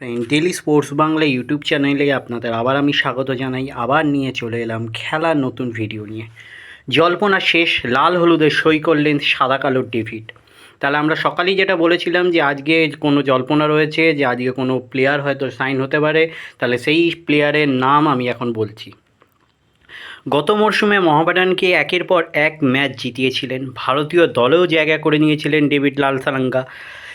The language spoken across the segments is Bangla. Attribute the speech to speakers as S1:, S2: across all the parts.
S1: ডেলি স্পোর্টস বাংলা ইউটিউব চ্যানেলে আপনাদের আবার আমি স্বাগত জানাই। আবার নিয়ে চলে এলাম খেলার নতুন ভিডিও নিয়ে। জল্পনা শেষ, লাল হলুদে সই করলেন সাদা কালোর ডেভিড। তাহলে আমরা সকালেই যেটা বলেছিলাম যে আজকে কোনো জল্পনা রয়েছে, যে আজকে কোনো প্লেয়ার হয়তো সাইন হতে পারে, তাহলে সেই প্লেয়ারের নাম আমি এখন বলছি। গত মরশুমে মোহামেডানকে একের পর এক ম্যাচ জিতিয়েছিলেন। ভারতীয় দলেও জায়গা করে নিয়েছিলেন ডেভিড লালসালাঙ্গা।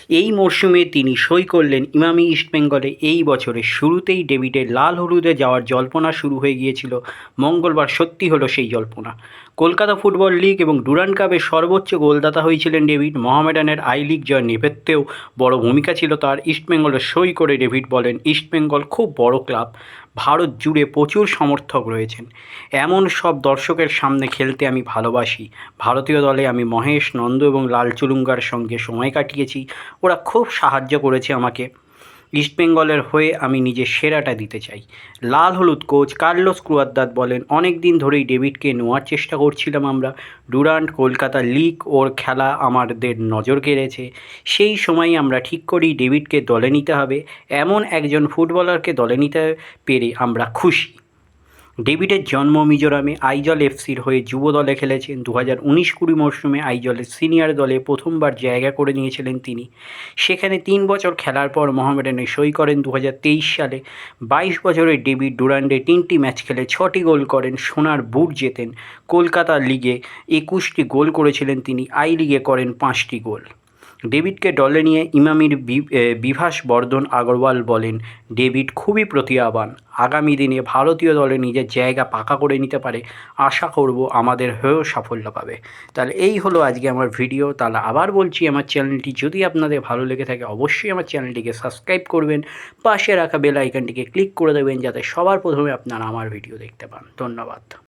S1: এই মরশুমে তিনি সই করলেন ইমামি ইস্টবেঙ্গলে এই বছরের শুরুতেই ডেভিডের লাল হলুদে যাওয়ার জল্পনা শুরু হয়ে গিয়েছিল। মঙ্গলবার সত্যি হলো সেই জল্পনা। কলকাতা ফুটবল লিগ এবং ডুরান কাপের সর্বোচ্চ গোলদাতা হয়েছিলেন ডেভিড। মোহামেডানের আই লিগ জয়ের নেপথ্যেও বড় ভূমিকা ছিল তার। ইস্টবেঙ্গলের সই করে ডেভিড বলেন ইস্টবেঙ্গল খুব বড় ক্লাব। ভারত জুড়ে প্রচুর সমর্থক রয়েছেন। এমন সব দর্শকের সামনে খেলতে আমি ভালোবাসি। ভারতীয় দলে আমি মহেশ, নন্দ এবং লাল চুলুঙ্গার সঙ্গে সময় কাটিয়েছি। ওরা খুব সাহায্য করেছে আমাকে। ইস্টবেঙ্গলের হয়ে আমি নিজের সেরাটা দিতে চাই। লাল হলুদ কোচ কার্লোস ক্রুয়াদ্দাত বলেন, অনেক দিন ধরেই ডেভিডকে নেওয়ার চেষ্টা করছিলাম আমরা। ডুরান্ট কলকাতা লিগ ওর খেলা আমাদের নজর কেড়েছে। সেই সময় আমরা ঠিক করি ডেভিডকে দলে নিতে হবে। এমন একজন ফুটবলারকে দলে নিতে পেরে আমরা খুশি। ডেভিডের জন্ম মিজোরামে আইজল এফসির হয়ে যুব দলে খেলেছেন। দু হাজার উনিশ কুড়ি মরশুমে আইজলের সিনিয়র দলে প্রথমবার জায়গা করে নিয়েছিলেন তিনি। সেখানে তিন বছর খেলার পর মোহামেডানে সই করেন। দু হাজার তেইশ সালে বাইশ বছরের ডেভিড ডুরান্ডে তিনটি ম্যাচ খেলে ছটি গোল করেন, সোনার বুট জেতেন। কলকাতা লিগে একুশটি গোল করেছিলেন তিনি। আই লিগে করেন পাঁচটি গোল। ডেভিডকে দলে নিয়ে ইমামির বিভাস বর্ধন আগরওয়াল বলেন, ডেভিড খুবই প্রতিভাবান। আগামী দিনে ভারতীয় দলে নিজের জায়গা পাকা করে নিতে পারে, আশা করব আমাদের হয়েও সাফল্য পাবে। তাহলে এই হলো আজকে আমার ভিডিও। তাহলে আবার বলছি, আমার চ্যানেলটি যদি আপনাদের ভালো লেগে থাকে, অবশ্যই আমার চ্যানেলটিকে সাবস্ক্রাইব করবেন। পাশে রাখা বেল আইকনটিকে ক্লিক করে দেবেন, যাতে সবার প্রথমে আপনারা আমার ভিডিও দেখতে পান। ধন্যবাদ।